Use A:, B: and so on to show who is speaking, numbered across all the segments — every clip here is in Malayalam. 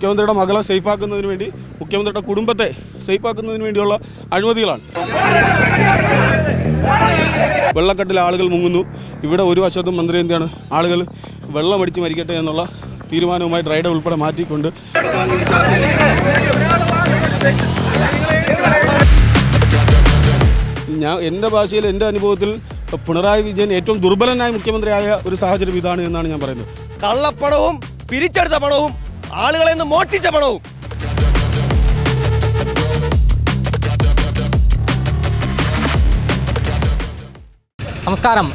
A: മുഖ്യമന്ത്രിയുടെ മകളെ സേഫാക്കുന്നതിന് വേണ്ടി മുഖ്യമന്ത്രിയുടെ കുടുംബത്തെ സേഫാക്കുന്നതിന് വേണ്ടിയുള്ള അഴിമതികളാണ്. വെള്ളക്കെട്ടിൽ ആളുകൾ മുങ്ങുന്നു. ഇവിടെ ഒരു വശത്തും മന്ത്രി എന്താണ്? ആളുകൾ വെള്ളമടിച്ച് മരിക്കട്ടെ എന്നുള്ള തീരുമാനവുമായി ഡ്രൈഡെ ഉൾപ്പെടെ മാറ്റിക്കൊണ്ട്. ഞാൻ എന്റെ ഭാഷയിൽ എന്റെ അനുഭവത്തിൽ പിണറായി വിജയൻ ഏറ്റവും ദുർബലനായ മുഖ്യമന്ത്രിയായ ഒരു സാഹചര്യം ഇതാണ് എന്നാണ് ഞാൻ പറയുന്നത്.
B: കള്ളപ്പടവും പിരിച്ചെടുത്ത പണവും ആളുകളെ നിന്ന് മോട്ടിച്ച പണവും.
C: നമസ്കാരം.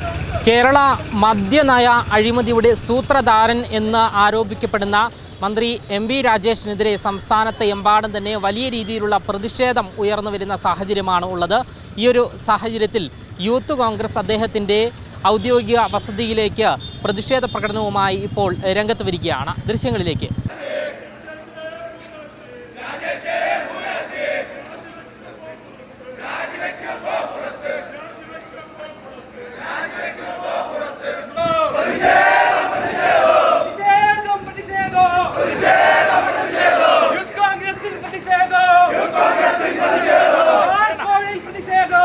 C: കേരള മദ്യനയ അഴിമതിയുടെ സൂത്രധാരൻ എന്ന് ആരോപിക്കപ്പെടുന്ന മന്ത്രി എം വി രാജേഷിനെതിരെ സംസ്ഥാനത്ത് എമ്പാടും തന്നെ വലിയ രീതിയിലുള്ള പ്രതിഷേധം ഉയർന്നു വരുന്ന സാഹചര്യമാണ് ഉള്ളത്. ഈ ഒരു സാഹചര്യത്തിൽ യൂത്ത് കോൺഗ്രസ് അദ്ദേഹത്തിന്റെ ഔദ്യോഗിക വസതിയിലേക്ക് പ്രതിഷേധ പ്രകടനവുമായി ഇപ്പോൾ രംഗത്ത് വരികയാണ്. ദൃശ്യങ്ങളിലേക്ക്
D: പ്രതിഷേധം പ്രതിഷേധം യൂത്ത് കോൺഗ്രസിൽ പ്രതിഷേധം വാർക്കോഴിൽ പ്രതിഷേധം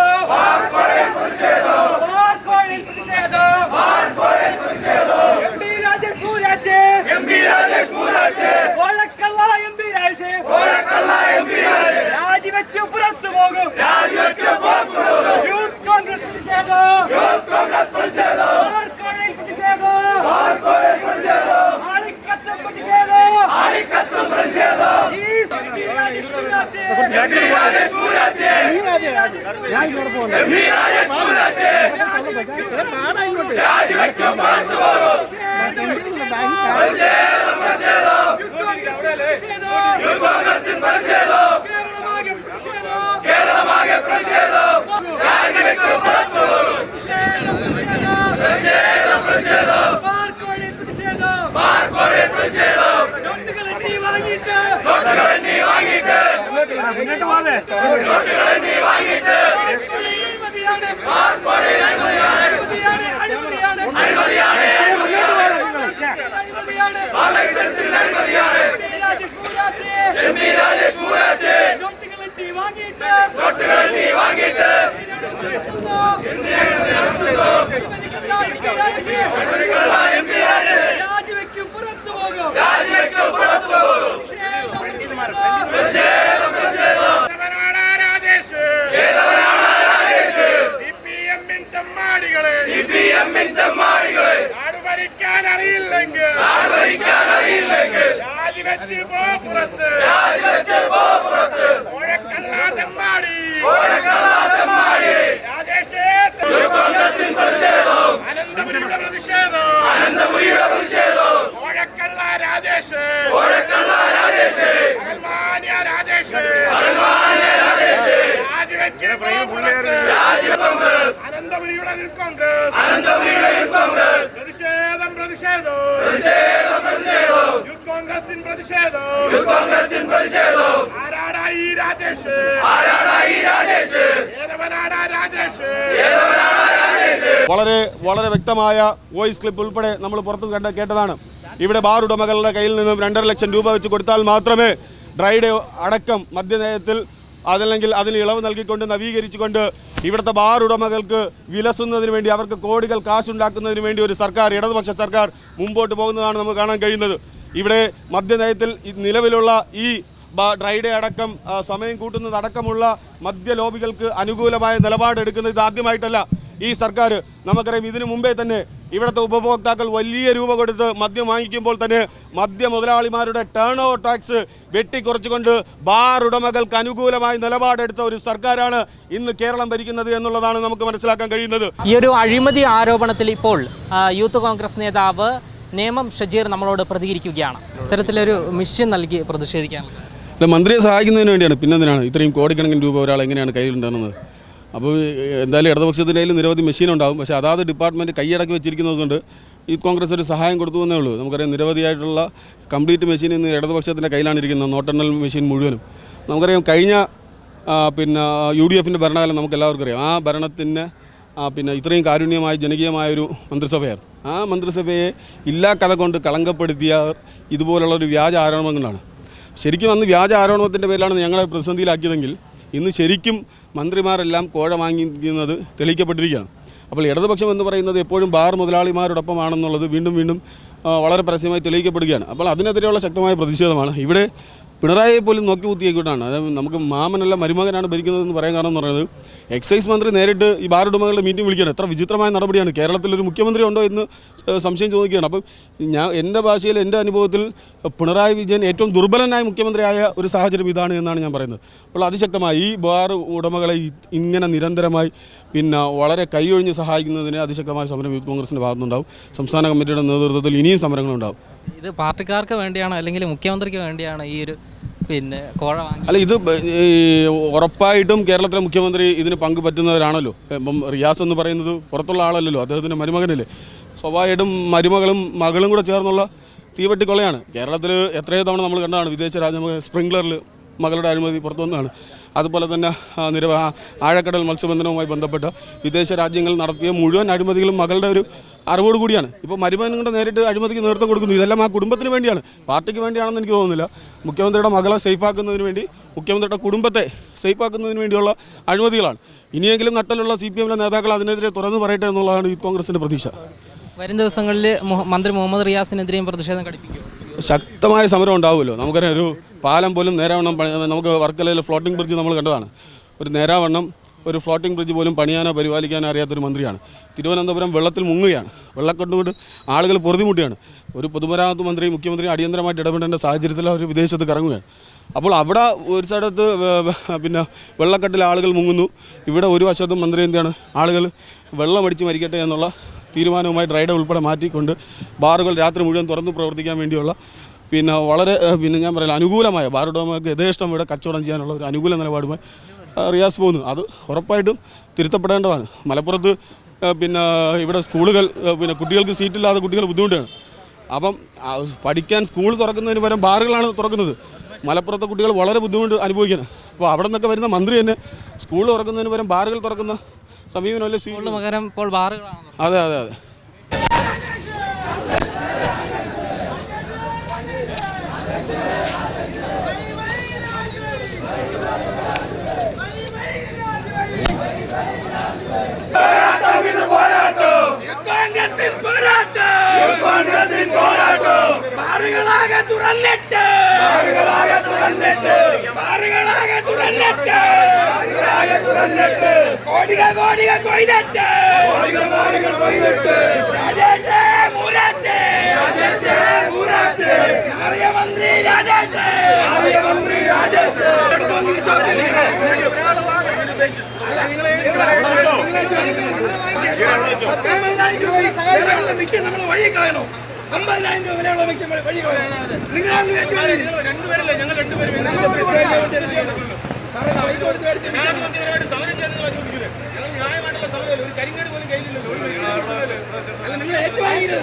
D: വാർക്കോഴിൽ പ്രതിഷേധം M P Rajesh പൂരാറ്റ് M P Rajesh പൂരാറ്റ് ഓഴക്കള്ള എം പി രാജേഷ് ഓഴക്കള്ള എം പി രാജേഷ് രാജിവെച്ച് പുറത്തു പോകും രാജിവെച്ച് പുറത്തു പോകും യൂത്ത് കോൺഗ്രസ് പ്രതിഷേധം യൂത്ത് കോൺഗ്രസ് പ്രതിഷേധം വാർക്കോഴിൽ പ്രതിഷേധം വാർക്കോഴിൽ പ്രതിഷേധം ആളിക്കത്തും പ്രതിഷേധം ആളിക്കത്തും പ്രതിഷേധം ഈ M P Rajesh Poorat M P Rajesh Poorat ഞാൻ ഇങ്ങോട്ട് പോകുന്നു എം പി രാജേഷ് പൂരാറ്റ് രാജിവെക്കും പുറത്തു പോകും പ്രതിഷേധം പ്രതിഷേധം യൂത്ത് കോൺഗ്രസിൻ പ്രതിഷേധം കേരളമാകെ പ്രതിഷേധം വാങ്ങിയിട്ട് രാജിവെക്കും പുറത്തു പോകും. രാജിവെക്കും പുറത്തു പോകും
E: ഭരിക്കാൻ അറിയില്ലെങ്കിൽ രാജിവെച്ച് പോ പുറത്ത് ഓഴക്കല്ലാത്തമ്മാടി രാജേഷേ അനന്തപുരിയുടെ കോൺഗ്രസ്. അനന്തപുരിയുടെ കോൺഗ്രസ്. പ്രതിഷേധം പ്രതിഷേധം. യൂത്ത് കോൺഗ്രസിൻ പ്രതിഷേധം. ആരാടാ ഈ രാജേഷ്? ഏതവനാടാ രാജേഷ്?
A: വളരെ വളരെ വ്യക്തമായ വോയിസ് ക്ലിപ്പ് ഉൾപ്പെടെ നമ്മൾ പുറത്തു കണ്ട കേട്ടതാണ്. ഇവിടെ ബാർ ഉടമകളുടെ കയ്യിൽ നിന്നും രണ്ടര ലക്ഷം രൂപ വെച്ച് കൊടുത്താൽ മാത്രമേ ഡ്രൈഡേ അടക്കം മദ്യനയത്തിൽ അതല്ലെങ്കിൽ അതിന് ഇളവ് നൽകിക്കൊണ്ട് നവീകരിച്ചുകൊണ്ട് ഇവിടുത്തെ ബാർ ഉടമകൾക്ക് വിലസുന്നതിന് വേണ്ടി അവർക്ക് കോടികൾ കാശുണ്ടാക്കുന്നതിന് വേണ്ടി ഒരു സർക്കാർ ഇടതുപക്ഷ സർക്കാർ മുമ്പോട്ട് പോകുന്നതാണ് നമുക്ക് കാണാൻ കഴിയുന്നത്. ഇവിടെ മദ്യനയത്തിൽ നിലവിലുള്ള ഈ ഡ്രൈഡേ അടക്കം സമയം കൂട്ടുന്നതടക്കമുള്ള മദ്യലോബികൾക്ക് മദ്യ ലോബികൾക്ക് അനുകൂലമായ നിലപാടെടുക്കുന്നത് ഇതാദ്യമായിട്ടല്ല ഈ സർക്കാർ. നമുക്കറിയാം ഇതിനു മുമ്പേ തന്നെ ഇവിടുത്തെ ഉപഭോക്താക്കൾ വലിയ രൂപ കൊടുത്ത് മദ്യം വാങ്ങിക്കുമ്പോൾ തന്നെ മദ്യ മുതലാളിമാരുടെ ടേൺ ഓവർ ടാക്സ് വെട്ടിക്കുറച്ചുകൊണ്ട് ബാർ ഉടമകൾക്ക് അനുകൂലമായി നിലപാടെടുത്ത ഒരു സർക്കാരാണ് ഇന്ന് കേരളം ഭരിക്കുന്നത് എന്നുള്ളതാണ് നമുക്ക് മനസ്സിലാക്കാൻ കഴിയുന്നത്.
C: ഈ ഒരു അഴിമതി ആരോപണത്തിൽ ഇപ്പോൾ യൂത്ത് കോൺഗ്രസ് നേതാവ് നേമം ഷജീർ നമ്മളോട് പ്രതികരിക്കുകയാണ്. ഇത്തരത്തിലൊരു മിഷൻ നൽകി പ്രതിഷേധിക്കാനുള്ളത്
A: അല്ല മന്ത്രിയെ സഹായിക്കുന്നതിന് വേണ്ടിയാണ്. പിന്നെ എന്തിനാണ്? ഇത്രയും കോടിക്കണക്കിന് രൂപ ഒരാൾ എങ്ങനെയാണ് കയ്യിലുണ്ടാകുന്നത്? അപ്പോൾ എന്തായാലും ഇടതുപക്ഷത്തിന്റെ കയ്യിൽ നിരവധി മെഷീൻ ഉണ്ടാകും. പക്ഷേ അതാത് ഡിപ്പാർട്ട്മെന്റ് കൈയടക്കി വെച്ചിരിക്കുന്നത് കൊണ്ട് ഈ കോൺഗ്രസ് ഒരു സഹായം കൊടുത്തു എന്നേ ഉള്ളൂ. നമുക്കറിയാം നിരവധിയായിട്ടുള്ള കംപ്ലീറ്റ് മെഷീൻ ഇന്ന് ഇടതുപക്ഷത്തിന്റെ കയ്യിലാണ് ഇരിക്കുന്നത്. നോട്ടെണ്ണൽ മെഷീൻ മുഴുവനും. നമുക്കറിയാം കഴിഞ്ഞ പിന്നെ യു ഡി എഫിന്റെ ഭരണകാലം നമുക്ക് എല്ലാവർക്കും അറിയാം. ആ ഭരണത്തിന് ആ, പിന്നെ ഇത്രയും കാരുണ്യമായ ജനകീയമായൊരു മന്ത്രിസഭയായിരുന്നു. ആ മന്ത്രിസഭയെ ഇല്ലാ കഥ കൊണ്ട് കളങ്കപ്പെടുത്തിയ ഇതുപോലുള്ള ഒരു വ്യാജ ആരോപണങ്ങളാണ് ശരിക്കും അന്ന് വ്യാജ ആരോപണത്തിന്റെ പേരിലാണ് ഞങ്ങളെ പ്രതിസന്ധിയിലാക്കിയതെങ്കിൽ ഇന്ന് ശരിക്കും മന്ത്രിമാരെല്ലാം കോഴ വാങ്ങിക്കുന്നത് തെളിയിക്കപ്പെട്ടിരിക്കുകയാണ്. അപ്പോൾ ഇടതുപക്ഷം എന്ന് പറയുന്നത് എപ്പോഴും ബാർ മുതലാളിമാരോടൊപ്പമാണെന്നുള്ളത് വീണ്ടും വീണ്ടും വളരെ പരസ്യമായി തെളിയിക്കപ്പെടുകയാണ്. അപ്പോൾ അതിനെതിരെയുള്ള ശക്തമായ പ്രതിഷേധമാണ്. ഇവിടെ പിണറായിയെ പോലും നോക്കി കുത്തിയേക്കിട്ടാണ് അതായത് നമുക്ക് മാമനല്ല മരുമകനാണ് ഭരിക്കുന്നതെന്ന് പറയാൻ കാരണം എന്ന് പറയുന്നത് എക്സൈസ് മന്ത്രി നേരിട്ട് ഈ ബാർ ഉടമകളുടെ മീറ്റിംഗ് വിളിക്കുകയാണ്. എത്ര വിചിത്രമായ നടപടിയാണ്. കേരളത്തിലൊരു മുഖ്യമന്ത്രി ഉണ്ടോ എന്ന് സംശയം ചോദിക്കുകയാണ്. അപ്പം ഞാൻ എന്റെ ഭാഷയിൽ എന്റെ അനുഭവത്തിൽ പിണറായി വിജയൻ ഏറ്റവും ദുർബലനായ മുഖ്യമന്ത്രിയായ ഒരു സാഹചര്യം ഇതാണ് എന്നാണ് ഞാൻ പറയുന്നത്. അപ്പോൾ അതിശക്തമായി ഈ ബാർ ഉടമകളെ ഇങ്ങനെ നിരന്തരമായി പിന്നെ വളരെ കൈയൊഴിഞ്ഞ് സഹായിക്കുന്നതിന് അതിശക്തമായ സമരം യൂത്ത് കോൺഗ്രസിന്റെ ഭാഗത്തുനിന്നുണ്ടാവും. സംസ്ഥാന കമ്മിറ്റിയുടെ നേതൃത്വത്തിൽ ഇനിയും സമരങ്ങളുണ്ടാവും.
C: ഇത് പാർട്ടിക്കാർക്ക് വേണ്ടിയാണ് അല്ലെങ്കിൽ മുഖ്യമന്ത്രിക്ക് വേണ്ടിയാണ് ഈ ഒരു പിന്നെ കോഴ
A: അല്ല ഇത് ഈ ഉറപ്പായിട്ടും കേരളത്തിലെ മുഖ്യമന്ത്രി ഇതിന് പങ്ക് പറ്റുന്നവരാണല്ലോ. ഇപ്പം റിയാസ് എന്ന് പറയുന്നത് പുറത്തുള്ള ആളല്ലല്ലോ അദ്ദേഹത്തിന്റെ മരുമകനല്ലേ. സ്വാഭാവികമായിട്ടും മരുമകളും മകളും കൂടെ ചേർന്നുള്ള തീവെട്ടിക്കൊള്ളയാണ്. കേരളത്തിൽ എത്രയോ തവണ നമ്മൾ കണ്ടതാണ് വിദേശ രാജ്യ സ്പ്രിംഗ്ലറിൽ മകളുടെ അനുമതി പുറത്തു വന്നതാണ്. അതുപോലെ തന്നെ നിരവ ആഴക്കടൽ മത്സ്യബന്ധനവുമായി ബന്ധപ്പെട്ട് വിദേശ രാജ്യങ്ങൾ നടത്തിയ മുഴുവൻ അഴിമതികളും മകളുടെ ഒരു അറിവോട് കൂടിയാണ്. ഇപ്പോൾ മരുമകനുകൊണ്ട് നേരിട്ട് അഴിമതിക്ക് നേതൃത്വം കൊടുക്കുന്നു. ഇതെല്ലാം ആ കുടുംബത്തിന് വേണ്ടിയാണ്. പാർട്ടിക്ക് വേണ്ടിയാണെന്ന് എനിക്ക് തോന്നുന്നില്ല. മുഖ്യമന്ത്രിയുടെ മകളെ സേഫാക്കുന്നതിന് വേണ്ടി മുഖ്യമന്ത്രിയുടെ കുടുംബത്തെ സേഫാക്കുന്നതിന് വേണ്ടിയുള്ള അഴിമതികളാണ്. ഇനിയെങ്കിലും നട്ടലുള്ള സി പി എമ്മിലെ നേതാക്കൾ അതിനെതിരെ തുറന്നു പറയട്ടെ എന്നുള്ളതാണ് ഈ കോൺഗ്രസിന്റെ പ്രതീക്ഷ.
C: വരും ദിവസങ്ങളിൽ മന്ത്രി മുഹമ്മദ് റിയാസിനെതിരെയും പ്രതിഷേധം ഘടിപ്പിക്കും.
A: ശക്തമായ സമരം ഉണ്ടാവുമല്ലോ. നമുക്കറിയാം ഒരു പാലം പോലും നേരാവണ്ണം പണി നമുക്ക് വർക്കലയിൽ ഫ്ലോട്ടിംഗ് ബ്രിഡ്ജ് നമ്മൾ കണ്ടതാണ്. ഒരു നേരാവണ്ണം ഒരു ഫ്ലോട്ടിംഗ് ബ്രിഡ്ജ് പോലും പണിയാനോ പരിപാലിക്കാനോ അറിയാത്തൊരു മന്ത്രിയാണ്. തിരുവനന്തപുരം വെള്ളത്തിൽ മുങ്ങുകയാണ്. വെള്ളക്കൊണ്ടുകൊണ്ട് ആളുകൾ പൊറുതിമുട്ടിയാണ് ഒരു പൊതുമരാമത്ത് മന്ത്രി മുഖ്യമന്ത്രി അടിയന്തരമായിട്ട് ഇടപെടേണ്ട സാഹചര്യത്തിൽ അവർ വിദേശത്ത് കറങ്ങുകയാണ്. അപ്പോൾ അവിടെ ഒരു സ്ഥലത്ത് പിന്നെ വെള്ളക്കെട്ടിൽ ആളുകൾ മുങ്ങുന്നു. ഇവിടെ ഒരു വശത്തും മന്ത്രി എന്താണ്? ആളുകൾ വെള്ളമടിച്ച് മരിക്കട്ടെ എന്നുള്ള തീരുമാനവുമായി ഡ്രൈഡെ ഉൾപ്പെടെ മാറ്റിക്കൊണ്ട് ബാറുകൾ രാത്രി മുഴുവൻ തുറന്നു പ്രവർത്തിക്കാൻ വേണ്ടിയുള്ള പിന്നെ വളരെ പിന്നെ ഞാൻ പറയാം അനുകൂലമായ ബാറുടമകൾക്ക് യഥേഷ്ടം ഇവിടെ കച്ചവടം ചെയ്യാനുള്ള ഒരു അനുകൂല നിലപാടുമായി റിയാസ് പോകുന്നു. അത് ഉറപ്പായിട്ടും തിരുത്തപ്പെടേണ്ടതാണ്. മലപ്പുറത്ത് പിന്നെ ഇവിടെ സ്കൂളുകൾ പിന്നെ കുട്ടികൾക്ക് സീറ്റില്ലാതെ കുട്ടികൾ ബുദ്ധിമുട്ടാണ്. അപ്പം പഠിക്കാൻ സ്കൂൾ തുറക്കുന്നതിന് പകരം ബാറുകളാണ് തുറക്കുന്നത്. മലപ്പുറത്തെ കുട്ടികൾ വളരെ ബുദ്ധിമുട്ട് അനുഭവിക്കണം. അപ്പോൾ അവിടെ നിന്നൊക്കെ വരുന്ന മന്ത്രി തന്നെ സ്കൂൾ തുറക്കുന്നതിന് പകരം ബാറുകൾ തുറക്കുന്ന സമീപനമല്ലേ സ്വീ
C: കൂടുതൽ മകരം ഇപ്പോൾ ബാറുകളാണ്
A: അതെ അതെ അതെ.
D: തുറന്നിട്ട് തുറന്നിട്ട്. തുറന്നിട്ട് തുറന്നിട്ട്. കോടിക കോടികൾ കൊയ്തിട്ട്. രാജേഷേ മൂരാച്ചേ. രാജേഷേ മന്ത്രി രാജേഷേ. മന്ത്രി രാജേഷേ. നമ്മൾ വഴി കളയണോ. അമ്പതിനായിരം രൂപ വിലയുള്ള വഴി കളയണോ. നിങ്ങളാണ് രണ്ടുപേരല്ലേ? ഞങ്ങൾ രണ്ടുപേരും. അല്ല നിങ്ങൾ ഏറ്റുവാങ്ങിയത്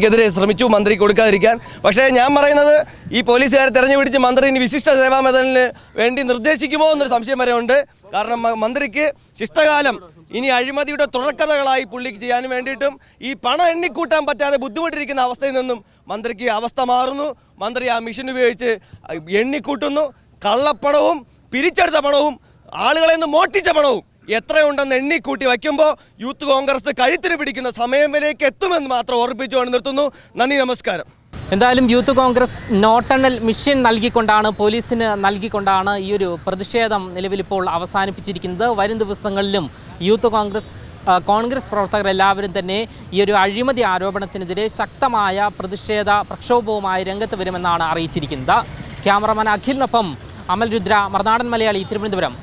B: മന്ത്രിക്കെതിരെ ശ്രമിച്ചു മന്ത്രി കൊടുക്കാതിരിക്കാൻ. പക്ഷേ ഞാൻ പറയുന്നത് ഈ പോലീസുകാരെ തെരഞ്ഞു പിടിച്ച് മന്ത്രി ഇനി വിശിഷ്ട സേവാ വേണ്ടി നിർദ്ദേശിക്കുമോ എന്നൊരു സംശയം വരെ ഉണ്ട്. കാരണം മന്ത്രിക്ക് ശിഷ്ടകാലം ഇനി അഴിമതിയുടെ തുടക്കഥകളായി പുള്ളിക്ക് ചെയ്യാൻ വേണ്ടിയിട്ടും ഈ പണം എണ്ണിക്കൂട്ടാൻ പറ്റാതെ ബുദ്ധിമുട്ടിരിക്കുന്ന അവസ്ഥയിൽ നിന്നും മന്ത്രിക്ക് അവസ്ഥ മാറുന്നു. മന്ത്രി ആ മിഷൻ ഉപയോഗിച്ച് എണ്ണിക്കൂട്ടുന്നു. കള്ളപ്പണവും പിരിച്ചെടുത്ത പണവും ആളുകളെ നിന്ന് മോട്ടിച്ച പണവും എത്രയുണ്ടെന്ന് എണ്ണിക്കൂട്ടി വയ്ക്കുമ്പോൾ യൂത്ത് കോൺഗ്രസ് കഴുത്തിന് പിടിക്കുന്ന സമയത്തിലേക്ക് എത്തുമെന്ന് മാത്രം ഓർപ്പിച്ചുകൊണ്ട് നിർത്തുന്നു. നന്ദി നമസ്കാരം.
C: എന്തായാലും യൂത്ത് കോൺഗ്രസ് നോട്ടണൽ മിഷൻ നൽകിക്കൊണ്ടാണ് പോലീസിന് നൽകിക്കൊണ്ടാണ് ഈ ഒരു പ്രതിഷേധം നിലവിലിപ്പോൾ അവസാനിപ്പിച്ചിരിക്കുന്നത്. വരും ദിവസങ്ങളിലും യൂത്ത് കോൺഗ്രസ് കോൺഗ്രസ് പ്രവർത്തകർ എല്ലാവരും തന്നെ ഈ ഒരു അഴിമതി ആരോപണത്തിനെതിരെ ശക്തമായ പ്രതിഷേധ പ്രക്ഷോഭവുമായി രംഗത്ത് വരുമെന്നാണ് അറിയിച്ചിരിക്കുന്നത്. ക്യാമറമാൻ അഖിലിനൊപ്പം അമൽ രുദ്ര മറുനാടൻ മലയാളി തിരുവനന്തപുരം.